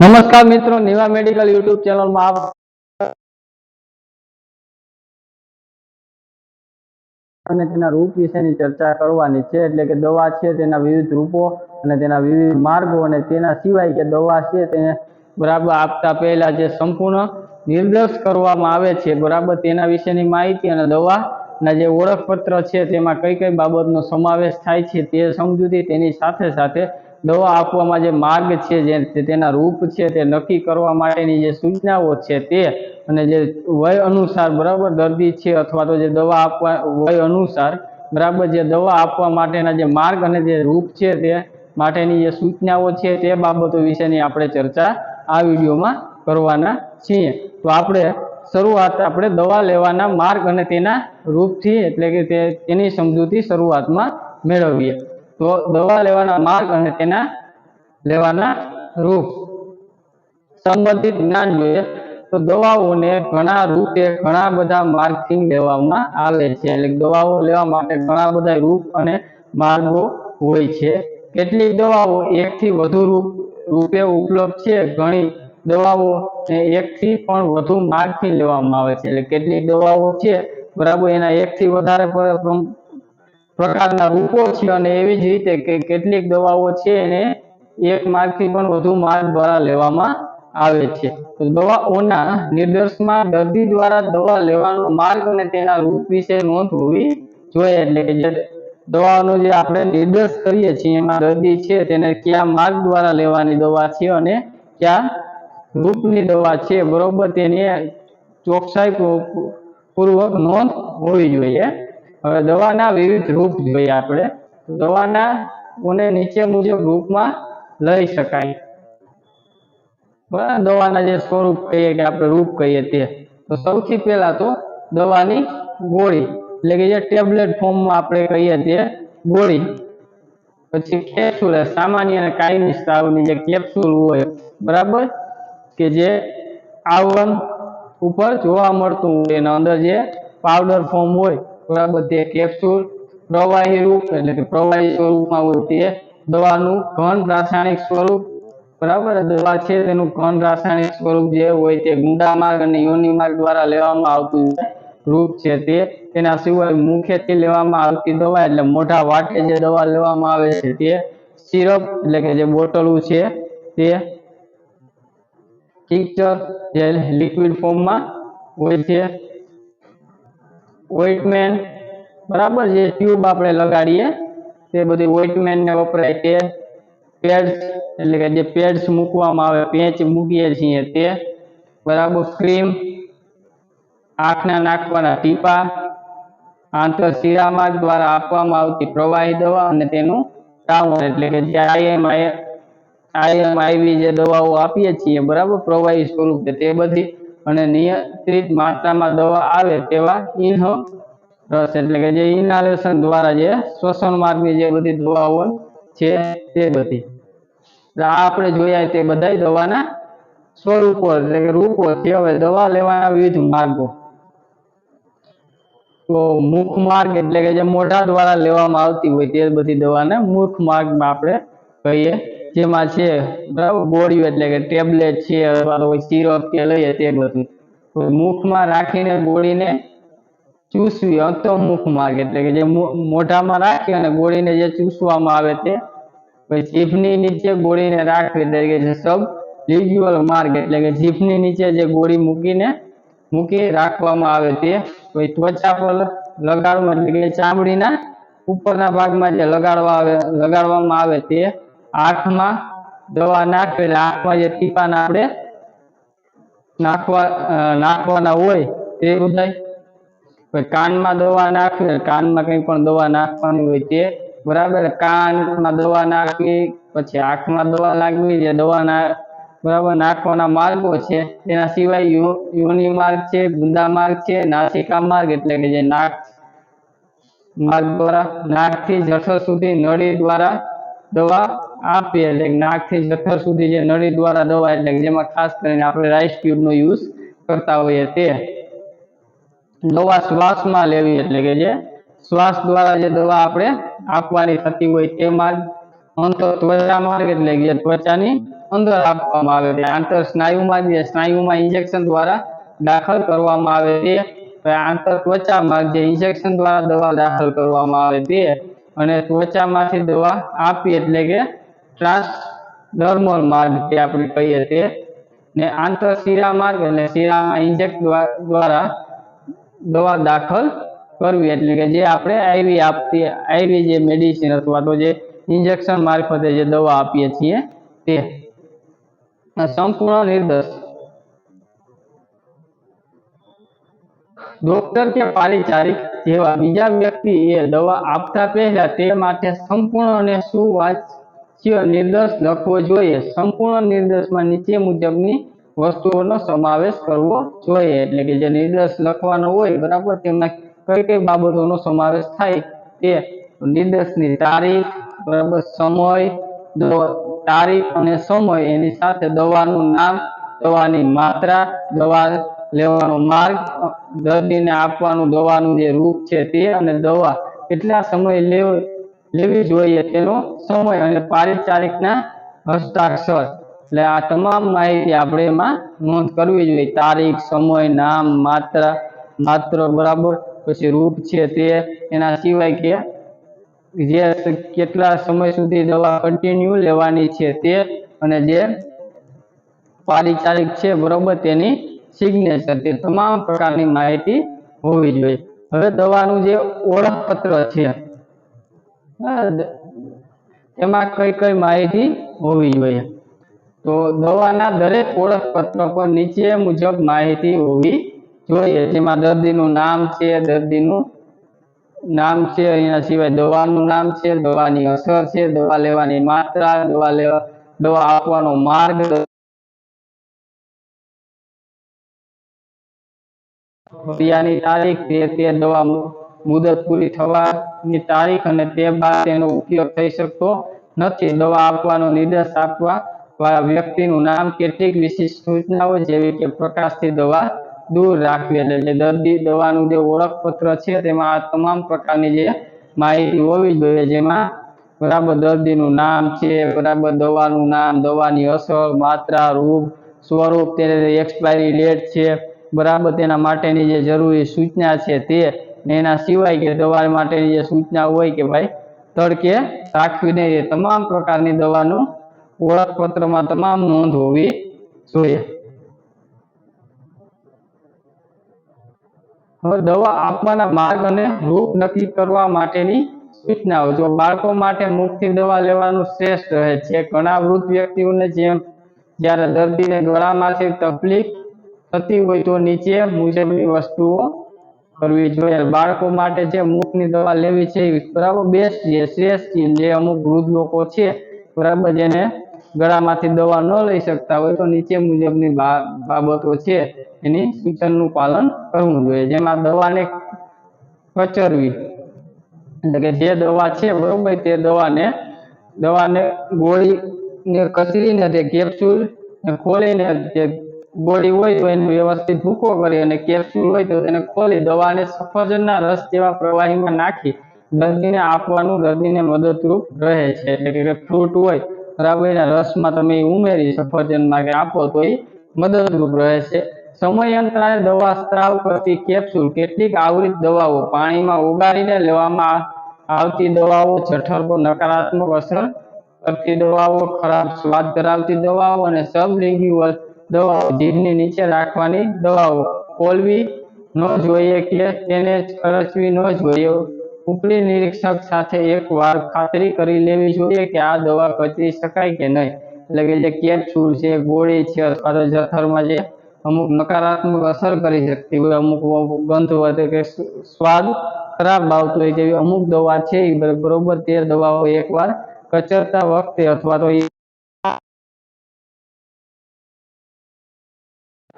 નમસ્કાર મિત્રો, Niva medical YouTube ચેનલમાં આપ અને તેના રૂપ વિશેની ચર્ચા કરવાની છે, એટલે કે દવા છે, તેના વિવિધ રૂપો અને તેના વિવિધ માર્ગો અને તેના સિવાય કે દવા છે તેને બરાબર આપતા પહેલા જે સંપૂર્ણ નિર્દેશ કરવામાં આવે છે, બરાબર તેના વિશેની માહિતી અને દવાના જે ઓળખપત્ર છે તેમાં કઈ કઈ બાબતનો સમાવેશ થાય છે તે સમજૂતી તેની સાથે સાથે દવા આપવામાં જે માર્ગ છે જે તેના રૂપ છે તે નક્કી કરવા માટેની જે સૂચનાઓ છે તે અને જે વય અનુસાર બરાબર દર્દી છે અથવા તો જે દવા આપવા, વય અનુસાર બરાબર જે દવા આપવા માટેના જે માર્ગ અને જે રૂપ છે તે માટેની જે સૂચનાઓ છે તે બાબતો વિશેની આપણે ચર્ચા આ વિડીયોમાં કરવાના છીએ. તો આપણે શરૂઆત આપણે દવા લેવાના માર્ગ અને તેના રૂપથી એટલે કે તે, તેની સમજૂતી શરૂઆતમાં મેળવીએ. તો દવા લેવાના માર્ગ અને તેના લેવાના રૂપ. સંબંધિત જ્ઞાન જોઈએ તો દવાઓને ઘણા રૂપે ઘણા બધા માર્ગથી લેવામાં આવે છે. એટલે દવાઓ લેવા માટે ઘણા બધા રૂપ અને માર્ગો હોય છે. કેટલીક દવાઓ એકથી વધુ રૂપ, રૂપે ઉપલબ્ધ છે, ઘણી દવાઓ ને એકથી પણ વધુ માર્ગથી લેવામાં આવે છે. એટલે કેટલીક દવાઓ છે, બરાબર, એના એકથી વધારે પ્ર- પ્ર- પ્રકારના રૂપો છે અને એવી જ રીતે કે કેટલીક દવાઓ છે એને એક માર્ગથી પણ વધુ માર્ગ દ્વારા લેવામાં આવે છે. દવાઓના નિર્દેશમાં દર્દી દ્વારા દવા લેવાનો માર્ગ અને તેના રૂપ વિશે નોંધ હોવી જોઈએ. એટલે કે જે દવાનો જે આપણે નિર્દેશ કરીએ છીએ એમાં દર્દી છે તેને કયા માર્ગ દ્વારા લેવાની દવા છે અને કયા રૂપની દવા છે, બરોબર, તેની ચોકસાઈ પૂર્વક નોંધ હોવી જોઈએ. હવે દવાના વિવિધ રૂપ જોઈએ આપણે. દવાના નીચે મુજબ રૂપમાં લઈ શકાય. દવાના જે સ્વરૂપ કહીએ કે આપણે રૂપ કહીએ તે. તો સૌથી પહેલા તો દવાની ગોળી, એટલે કે જે ટેબ્લેટ ફોર્મમાં આપણે કહીએ તે ગોળી. પછી કેપ્સ્યુલ સામાન્ય અને કાયમી સ્ત્રાવની જે કેપ્સ્યુલ હોય, બરાબર? કે જે આવરણ ઉપર જોવા મળતું હોય. એના અંદર જે પાવડર ફોર્મ હોય બરાબર તે કેપ્સ્યુલ પ્રવાહી રૂપ, એટલે કે પ્રવાહી સ્વરૂપમાં હોય તે દવાનું ઘન રાસાયણિક સ્વરૂપ. બરાબર? દવા છે તેનું ઘન રાસાયણિક સ્વરૂપ જે હોય તે ગુંડા માર્ગ અને યોની માર્ગ દ્વારા લેવામાં આવતું રૂપ છે તે, તેના સિવાય મુખ્યથી લેવામાં આવતી દવા, એટલે મોઢા વાટે જે દવા લેવામાં આવે છે તે, સિરપ, એટલે કે જે બોટલું છે તે ટીચર જે લિક્વિડ ફોર્મમાં હોય છે. ઓઇટમેન બરાબર જે ટ્યુબ આપણે લગાડીએ, તે બધી ઓઇન્ટમેન્ટ ને વપરાય તે પેડ્સ એટલે કે જે પેડ્સ મૂકવામાં આવે, પેચ મૂકીએ છીએ તે. બરાબર ક્રીમ આંખના નાખવાના ટીપા, આંતર શિરામાર્ગ દ્વારા આપવામાં આવતી પ્રવાહી દવા અને તેનું ટાઉન એટલે કે જે આઈએમ આઈએમ આઈવી જે દવાઓ આપીએ છીએ, બરાબર? પ્રવાહી સ્વરૂપે તે બધી અને નિયંત્રિત માત્રામાં દવા આવે તેવા ઇન્હ રસ એટલે કે જે ઇન્હાલેશન દ્વારા જે શ્વસન માર્ગની જે બધી દવાઓ છે તે બધી. આ આપણે જોયા તે બધા દવાના સ્વરૂપો, એટલે કે રૂપો છે. હવે દવા લેવાના વિવિધ માર્ગો. તો મુખ માર્ગ એટલે કે જે મોઢા દ્વારા લેવામાં આવતી હોય તે બધી દવાને મુખ માર્ગમાં આપણે કહીએ જેમાં છે, બરાબર? ગોળીઓ એટલે કે ટેબ્લેટ છે સિરપ કે લઈએ તે બધું. મુખમાં રાખીને ગોળીને ચૂસવી અંતઃમુખ માર્ગ એટલે કે જે મોઢામાં રાખી અને ગોળીને જે ચૂસવામાં આવે તે, પછી જીભની નીચે ગોળીને રાખવી એટલે કે જે સબ લિગ્યુઅલ માર્ગ એટલે કે જીભની નીચે જે ગોળી મૂકીને, મૂકી રાખવામાં આવે તે, પછી ત્વચા પર લગાડવા એટલે કે ચામડીના ઉપરના ભાગમાં જે લગાડવા આવે, લગાડવામાં આવે તે આંખમાં દવા નાખવી એટલે આંખમાં જે ટીપાના આપણે નાખવા નાખવાના હોય તે બધાય. કાનમાં દવા નાખવી કાનમાં કંઈ પણ દવા નાખવાની હોય તે બરાબર. કાનમાં દવા નાખવી, પછી આંખમાં દવા લાગવી, જે દવાના બરાબર નાખવાના માર્ગો છે, તેના સિવાય યોની માર્ગ છે, ગુંદા માર્ગ છે, નાસિકા માર્ગ એટલે કે જે નાક, માર્ગ દ્વારા નાકથી જઠર સુધી નળી દ્વારા દવા આપીએ એટલે નાકથી જઠર સુધી જે નળી દ્વારા દવા એટલે જેમાં ખાસ કરીને આપણે રાઈસ ટ્યુબનો યુઝ કરતા હોઈએ તે દવા શ્વાસમાં લેવી એટલે કે જે શ્વાસ દ્વારા જે દવા આપણે આપવાની થતી હોય તે માર્ગ અંતર ત્વચા માર્ગ એટલે કે ત્વચાની અંદર આપવામાં આવે છે. આંતર સ્નાયુમાં જે સ્નાયુમાં ઇન્જેક્શન દ્વારા દાખલ કરવામાં આવે તે આંતર ત્વચા માર્ગ જે ઇન્જેક્શન દ્વારા દવા દાખલ કરવામાં આવે તે અને ત્વચામાંથી દવા આપી એટલે કે ટ્રાન્સડર્મલ માર્ગ જે આપણે કહીએ તે ને આંતર શિરા માર્ગ એટલે શિરામાં ઇન્જેક્ટ દ્વારા દવા દાખલ કરવી એટલે કે જે આપણે આઈવી આપતી આઈવી જે મેડિસિન અથવા તો જે ઇન્જેક્શન મારફતે જે દવા આપીએ છીએ તે. સંપૂર્ણ નિર્દેશ ડોક્ટર કે પારિચારિક જેવા બીજા વ્યક્તિ એ દવા આપતા પહેલા તે માટે સંપૂર્ણ અને સુવાચ્ય નિર્દેશ લખવો જોઈએ. સંપૂર્ણ નિર્દેશમાં નીચે મુજબની વસ્તુઓનો સમાવેશ કરવો જોઈએ. એટલે કે જે નિર્દેશ લખવાનો હોય, બરાબર, તેમાં કઈ કઈ બાબતોનો સમાવેશ થાય તે નિર્દેશની તારીખ, બરાબર, સમય તારીખ અને સમય એની સાથે દવાનું નામ, દવાની માત્રા, દવા લેવાનો માર્ગ, દર્દીને આપવાનું દવાનું જે રૂપ છે તે અને દવા કેટલા સમય લેવ જોઈએ તેનો સમય અને પારિચારિકના હસ્તાક્ષર. એટલે આ તમામ માહિતી આપણે એમાં નોંધ કરવી જોઈએ. તારીખ, સમય, નામ, માત્ર માત્ર બરાબર, પછી રૂપ છે તે, એના સિવાય કે જે કેટલા સમય સુધી દવા કન્ટિન્યુ લેવાની છે તે અને જે પારિચારિક છે બરોબર તેની સિગ્નેચર તે તમામ પ્રકારની માહિતી હોવી જોઈએ. હવે દવાનું જે ઓળખપત્ર છે એમાં કઈ કઈ માહિતી હોવી જોઈએ? તો દવાના દરેક ઓળખપત્ર પર નીચે મુજબ માહિતી હોવી જોઈએ. જેમાં દર્દીનું નામ છે, દર્દીનું નામ છે, એના સિવાય દવાનું નામ છે, દવાની અસર છે, દવા લેવાની માત્રા, દવા લેવા, દવા આપવાનો માર્ગ ક્રિયાની તારીખ તે તે દવા મુદત પૂરી થવાની તારીખ અને તે બાદ તેનો ઉપયોગ થઈ શકતો નથી. દવા આપવાનો નિર્દેશ આપવા વ્યક્તિનું નામ કેટલીક વિશિષ્ટ સૂચનાઓ જેવી કે પ્રકાશથી દવા દૂર રાખવી એટલે જે દર્દી દવાનું જે ઓળખપત્ર છે તેમાં આ તમામ પ્રકારની જે માહિતી હોવી જોઈએ. જેમાં બરાબર દર્દીનું નામ છે, બરાબર દવાનું નામ, દવાની અસર, માત્રા, રૂપ, સ્વરૂપ, તેને એક્સપાયરી ડેટ છે બરાબર તેના માટેની જે જરૂરી સૂચના છે તે એના સિવાય કે દવા માટેની જે સૂચના હોય કે ભાઈ તડકે રાખવીને એ તમામ પ્રકારની દવાનું ઓળખપત્રમાં તમામ નોંધ હોવી જોઈએ. હવે દવા આપવાના માર્ગ અને રૂપ નક્કી કરવા માટેની સૂચનાઓ. જો બાળકો માટે મુખથી દવા લેવાનું શ્રેષ્ઠ રહે છે. ઘણા વૃદ્ધ વ્યક્તિઓને જેમ જ્યારે દર્દીને ગળામાંથી તકલીફ થતી હોય તો નીચે મુજબની વસ્તુઓ કરવી જોઈએ. બાળકો માટે જે મુખની દવા લેવી છે એ બરાબર બેસ્ટ છે, શ્રેષ્ઠ જે અમુક વૃદ્ધ લોકો છે, બરાબર જેને ગળામાંથી દવા ન લઈ શકતા હોય તો નીચે મુજબની બાબતો છે. એની સૂચનનું પાલન કરવું જોઈએ. જેમાં દવાને કચરવી એટલે કે જે દવા છે, બરોબર, તે દવાને દવાને ગોળીને કચરીને તે કેપ્સ્યુલ ખોલીને ગોળી હોય તો એને વ્યવસ્થિત ભૂકો કરી અને કેપ્સ્યુલ હોય તો તેને ખોલી દવાને સફરજનના રસ જેવા પ્રવાહીમાં નાખી દર્દીને આપવાનું દર્દીને મદદરૂપ રહે છે. એટલે ફ્રૂટ હોય, રાબડીના રસમાં તમે ઉમેરી સફરજનમાં કે આપો તો એ મદદરૂપ રહે છે. સમયાંતરે દવા સ્ત્રાવ કરતી કેપ્સ્યુલ કેટલીક આવૃત દવાઓ પાણીમાં ઉગાડીને લેવામાં આવતી દવાઓ જઠર નકારાત્મક અસર કરતી દવાઓ, ખરાબ સ્વાદ ધરાવતી દવાઓ અને સબલિંગ્યુઅલ દવાઓ. જીભની નીચે રાખવાની દવાઓ. કોલવી ન જોઈએ કે તેને ખરચવી ન જોઈએ. ઉપરી નિરીક્ષક સાથે એકવાર ખાતરી કરી લેવી જોઈએ કે આ દવા કચરી શકાય કે નહીં. એટલે કે જે કેપ્સ્યુલ છે, ગોળી છે, અથવા તો જઠરમાં જે અમુક નકારાત્મક અસર કરી શકતી હોય, અમુક ગંધ વધે કે સ્વાદ ખરાબ આવતો હોય તેવી અમુક દવા છે, એ બરોબર તે દવાઓ એકવાર કચરતા વખતે અથવા તો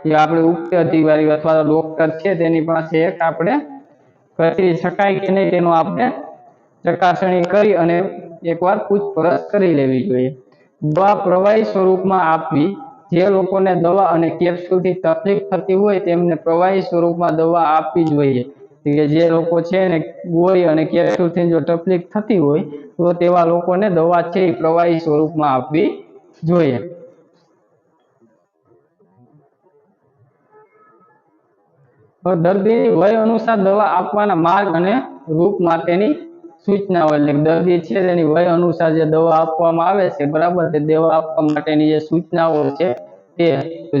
જે આપણે ઉક્ત અધિકારી અથવા તો ડોક્ટર છે, તેની પાસે એક આપણે કરી શકાય કે નહીં તેનું આપણે ચકાસણી કરી અને એકવાર પૂછપરછ કરી લેવી જોઈએ. દવા પ્રવાહી સ્વરૂપમાં આપવી, જે લોકોને દવા અને કેપ્સ્યુલથી તકલીફ થતી હોય તેમને પ્રવાહી સ્વરૂપમાં દવા આપવી જોઈએ. કે જે લોકો છે ને ગોળી અને કેપ્સ્યુલથી જો તકલીફ થતી હોય તો તેવા લોકોને દવા છે એ પ્રવાહી સ્વરૂપમાં આપવી જોઈએ. દર્દીની વય અનુસાર દવા આપવાના માર્ગ અને રૂપ માટેની સૂચનાઓ એટલે દર્દી છે તેની વય અનુસાર જે દવા આપવામાં આવે છે, બરાબર તે દવા આપવા માટેની જે સૂચનાઓ છે તે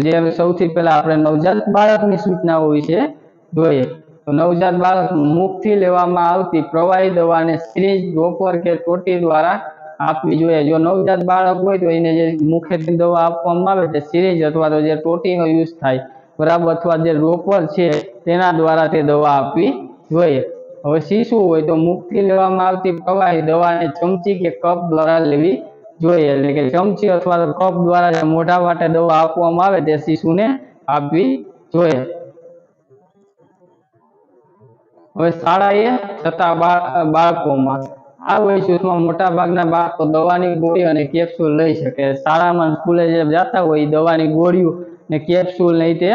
જે સૌથી પહેલા આપણે નવજાત બાળકની સૂચનાઓ વિશે જોઈએ. તો નવજાત બાળક મુખથી લેવામાં આવતી પ્રવાહી દવાને સિરીજ ડ્રોપર કે ટોટી દ્વારા આપવી જોઈએ. જો નવજાત બાળક હોય તો એને જે મુખેથી દવા આપવામાં આવે તે સિરીજ અથવા તો જે ટોટીનો યુઝ થાય બરાબર અથવા જે રોપર છે, તેના દ્વારા તે દવા આપવી જોઈએ. હવે શિશુ હોય તો મુખથી લેવામાં આવતી પ્રવાહી દવાને ચમચી કે કપ દ્વારા લેવી જોઈએ. એટલે કે ચમચી અથવા તો કપ દ્વારા જે મોઢા માટે દવા આપવામાં આવે તે શિશુને આપવી જોઈએ. હવે શાળાએ થતા બાળકોમાં આ વય જૂથમાં મોટા બાળકો દવાની ગોળી અને કેપ્સ્યુલ લઈ શકે. શાળામાં સ્કૂલે જે જતા હોય દવાની ગોળીઓ ને કેપ્સ્યુલ નહીં તે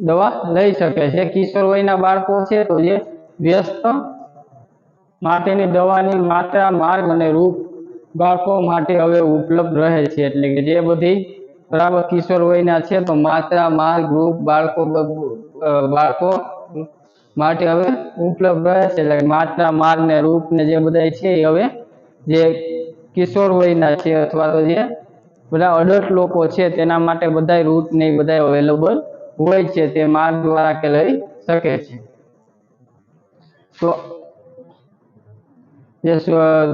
દવા લઈ શકે છે. કિશોર વયના બાળકો છે તો જે વ્યસ્ત માટેની દવાની માત્રા, માર્ગ અને રૂપ બાળકો માટે હવે ઉપલબ્ધ રહે છે. એટલે કે જે બધી બરાબર કિશોર વયના છે તો માત્રા, માર્ગ, રૂપ બાળકો બાળકો માટે હવે ઉપલબ્ધ રહે છે. એટલે માત્રા, માર્ગ ને રૂપ ને જે બધા છે એ હવે જે કિશોર વયના છે અથવા તો જે બધા અડલ્ટ લોકો છે, તેના માટે બધા રૂટ ને બધા અવેલેબલ હોય છે, તે માર્ગ દ્વારા કે લઈ શકે છે. તો જે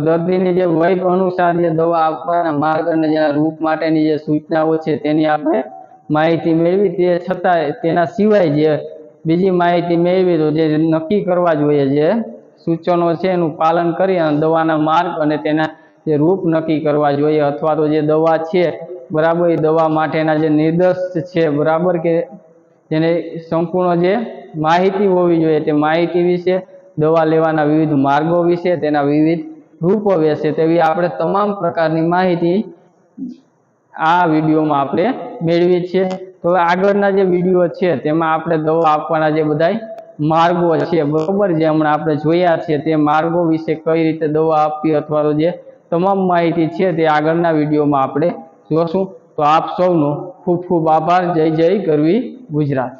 દર્દીની જે વય અનુસાર જે દવા આપવાના માર્ગ અને જેના રૂપ માટેની જે સૂચનાઓ છે, તેની આપણે માહિતી મેળવી. તે છતાં તેના સિવાય જે બીજી માહિતી મેળવી તો જે નક્કી કરવા જોઈએ જે સૂચનો છે, એનું પાલન કરી અને દવાના માર્ગ અને તેના જે રૂપ નક્કી કરવા જોઈએ અથવા તો જે દવા છે, બરાબર, એ દવા માટેના જે નિર્દેશ છે, બરાબર કે જેને સંપૂર્ણ જે માહિતી હોવી જોઈએ તે માહિતી વિશે, દવા લેવાના વિવિધ માર્ગો વિશે, તેના વિવિધ રૂપો વિશે, તેવી આપણે તમામ પ્રકારની માહિતી આ વિડીયોમાં આપણે મેળવી છે તો આગળના જે વીડિયો છે, તેમાં આપણે દવા આપવાના જે બધાય માર્ગો છે, બરોબર, જે હમણાં આપણે જોયા છે, તે માર્ગો વિશે કઈ રીતે દવા આપવી અથવા તો જે તમામ માહિતી છે તે આગળના વિડીયોમાં આપણે જોશું. તો આપ સૌનો ખૂબ ખૂબ આભાર. જય જય ગરવી ગુજરાત.